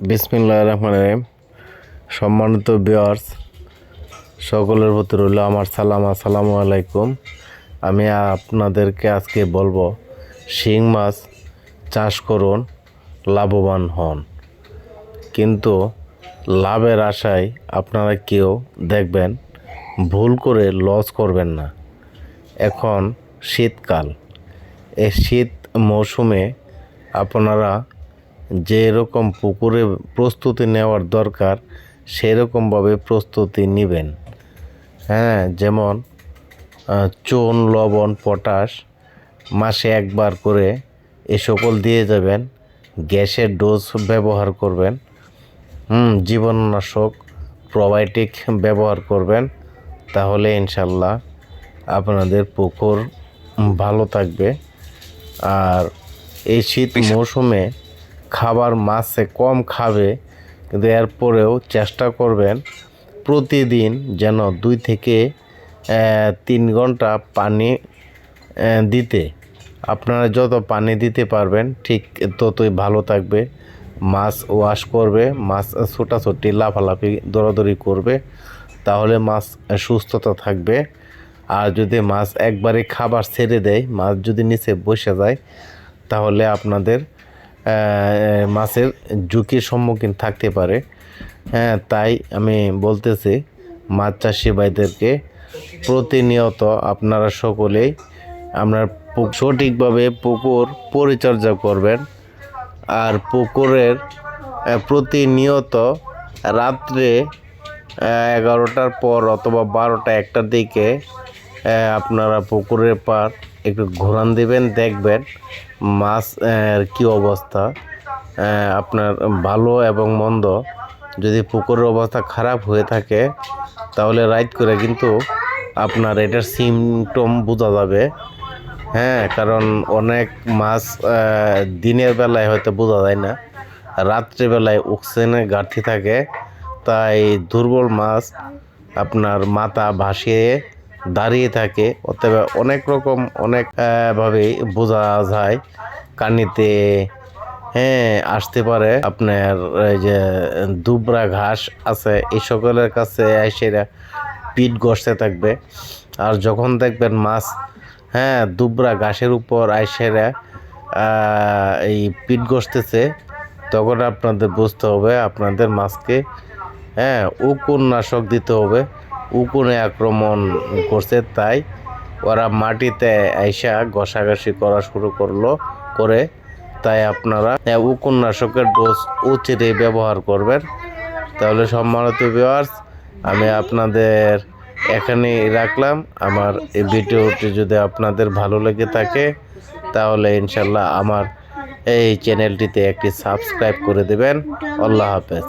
বিসমিল্লাহ রহমান রহিম। সম্মানিত বিয়ার্স সকলের প্রতি রইল আমার সালাম আসসালামু আলাইকুম। আমি আপনাদেরকে আজকে বলব, শিং মাছ চাষ করুন, লাভবান হন। কিন্তু লাভের আশায় আপনারা কেউ দেখবেন, ভুল করে লস করবেন না। এখন শীতকাল। এই শীত মৌসুমে আপনারা যে রকম পুকুরে প্রস্তুতি নেওয়ার দরকার সেরকমভাবে প্রস্তুতি নেবেন। হ্যাঁ যেমন চুন লবণ পটাশ মাসে একবার করে এ সকল দিয়ে যাবেন গ্যাসের ডোজ ব্যবহার করবেন হুম জীবাণুনাশক প্রোবায়োটিক ব্যবহার করবেন তাহলে ইনশাল্লাহ আপনাদের পুকুর ভালো থাকবে। আর এই শীত মৌসুমে খাবার মাছে কম খাবে, কিন্তু এরপরেও চেষ্টা করবেন প্রতিদিন যেন দুই থেকে তিন ঘণ্টা পানি দিতে। আপনারা যত পানি দিতে পারবেন, ঠিক ততই ভালো থাকবে। মাছ ওয়াশ করবে, মাছ ছোটাছুটি, লাফালাফি, দৌড়াদৌড়ি করবে, তাহলে মাছ সুস্থতা থাকবে। আর যদি মাছ একবারে খাবার ছেড়ে দেয়, মাছ যদি নিচে বসে যায়, তাহলে আপনাদের মাছের ঝুঁকির সম্মুখীন থাকতে পারে। হ্যাঁ তাই আমি বলতেছি, মাছ চাষি ভাইদেরকে প্রতিনিয়ত আপনারা সকলেই আপনার সঠিকভাবে পুকুর পরিচর্যা করবেন। আর পুকুরের প্রতিনিয়ত রাত্রে এগারোটার পর অথবা বারোটা একটার দিকে আপনারা পুকুরের পার একটু ঘোরান দিবেন, দেখবেন। মাছ কি অবস্থা? আপনার ভালো এবং মন্দ? যদি পুকুরের অবস্থা খারাপ হয়ে থাকে, তাহলে রাইড করে কিন্তু আপনার এটার সিমটম বোঝা যাবে। হ্যাঁ কারণ অনেক মাছ দিনের বেলায় হয়তো বোঝা যায় না। রাত্রেবেলায় অক্সিজেনের ঘাটতি থাকে। তাই দুর্বল মাছ আপনার মাথা ভাসিয়ে দাঁড়িয়ে থাকে। অতএব অনেক রকম অনেক ভাবে বোঝা যায় কানিতে হ্যাঁ আসতে পারে। আপনার এই যে দুবরা ঘাস আছে, এই সকলের কাছে এসে পিঠ গসতে থাকবে। আর যখন দেখবেন মাছ হ্যাঁ দুবরা ঘাসের উপর আইসেরা এই পিঠ গসতেছে তখন আপনাদের বুঝতে হবে, আপনাদের মাছকে হ্যাঁ উকুন নাশক দিতে হবে। উকুনে আক্রমণ করছে, তাই ওরা মাটিতে আইসা ঘষাঘষি করা শুরু করল, করে তাই আপনারা উকুন নাশকের ডোজ উচিতে ব্যবহার করবেন। তাহলে সম্মানিত ভিউয়ার্স আমি আপনাদের এখানেই রাখলাম। আমার এই ভিডিওটি যদি আপনাদের ভালো লেগে থাকে, তাহলে ইনশাল্লাহ আমার এই চ্যানেলটিতে একটি সাবস্ক্রাইব করে দেবেন। আল্লাহ হাফেজ।